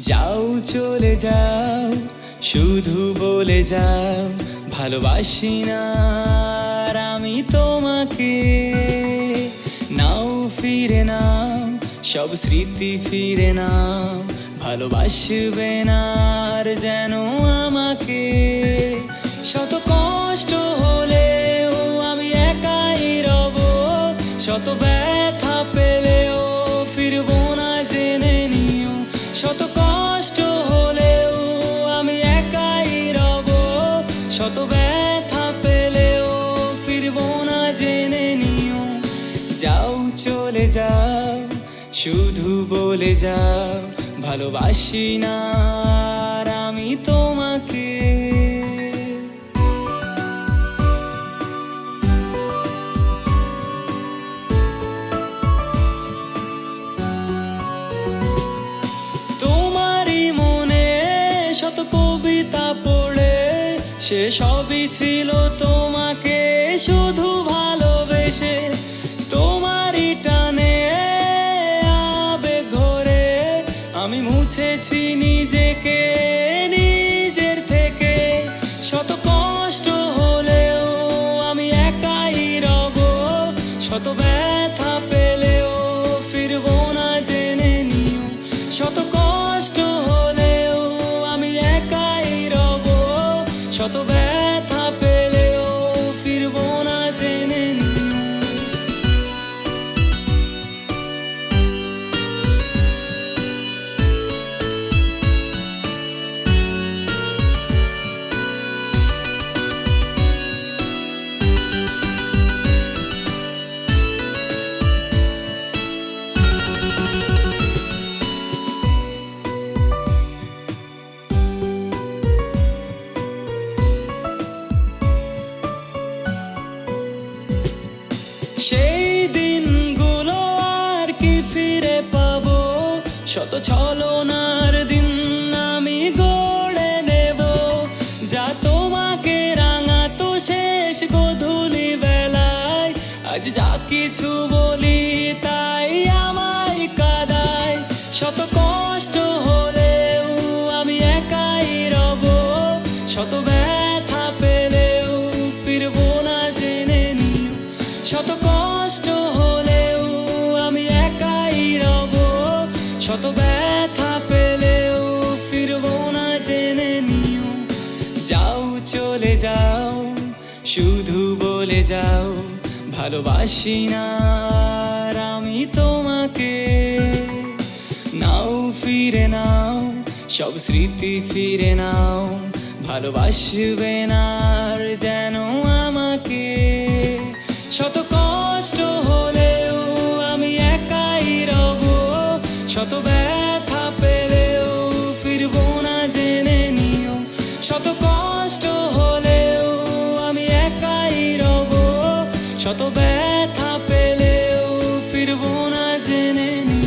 যাও, চলে যাও, শুধু বলে যাও, ভালোবাসি না আমি তোমাকে। নাও, ফিরে নাও, সব স্মৃতি ফিরে নাও, ভালোবাসবে না আর যেন আমাকে। শত কষ্ট হলেও আমি একাই রব, শত ব্যথা পেলেও ফিরবো না জেনে নিও, শত ফিরবো না জেনে নিও। যাও, চলে যাও, শুধু বলে যাও, ভালোবাসি না আমি তোমাকে। তোমারই মনে শত কবিতা পড়ে, সে সবই ছিল তোমাকে। শুধু ভালোবেসে তোমারই টানে আবেগ ঘরে আমি মুছেছি নিজেকে, নিজের থেকে। শত কষ্ট হলেও আমি একাই রব। শত ব্যথা পেলেও ফিরবো না জেনে নিও। শত কষ্ট হলেও আমি একাই রব। শত সেই দিনগুলো আর কি ফিরে পাবো? শত ছলনার দিন আমি গড়ে নেব। যা তোমাকে রাঙাতো শেষ গধূলি বেলায়। আজ যা কিছু বলি তাই আমায় কাদায়। শত কষ্ট হলেও আমি একাই রব। শত ব্যথা পেলেও ফিরবো না জেনে নিও। শত শত ব্যথা পেলেও ফিরবো না জেনে নিও। যাও, চলে যাও, শুধু বলে যাও, ভালোবাসি না আমি তোমাকে। নাও, ফিরে নাও, সব স্মৃতি ফিরে নাও, ভালোবাসবে না শত ব্যথা পেলেও ফিরবো না জেনে নিও। শত কষ্ট হলেও আমি একাই রব। শত ব্যথা পেলেও ফিরবো না জেনে নিও।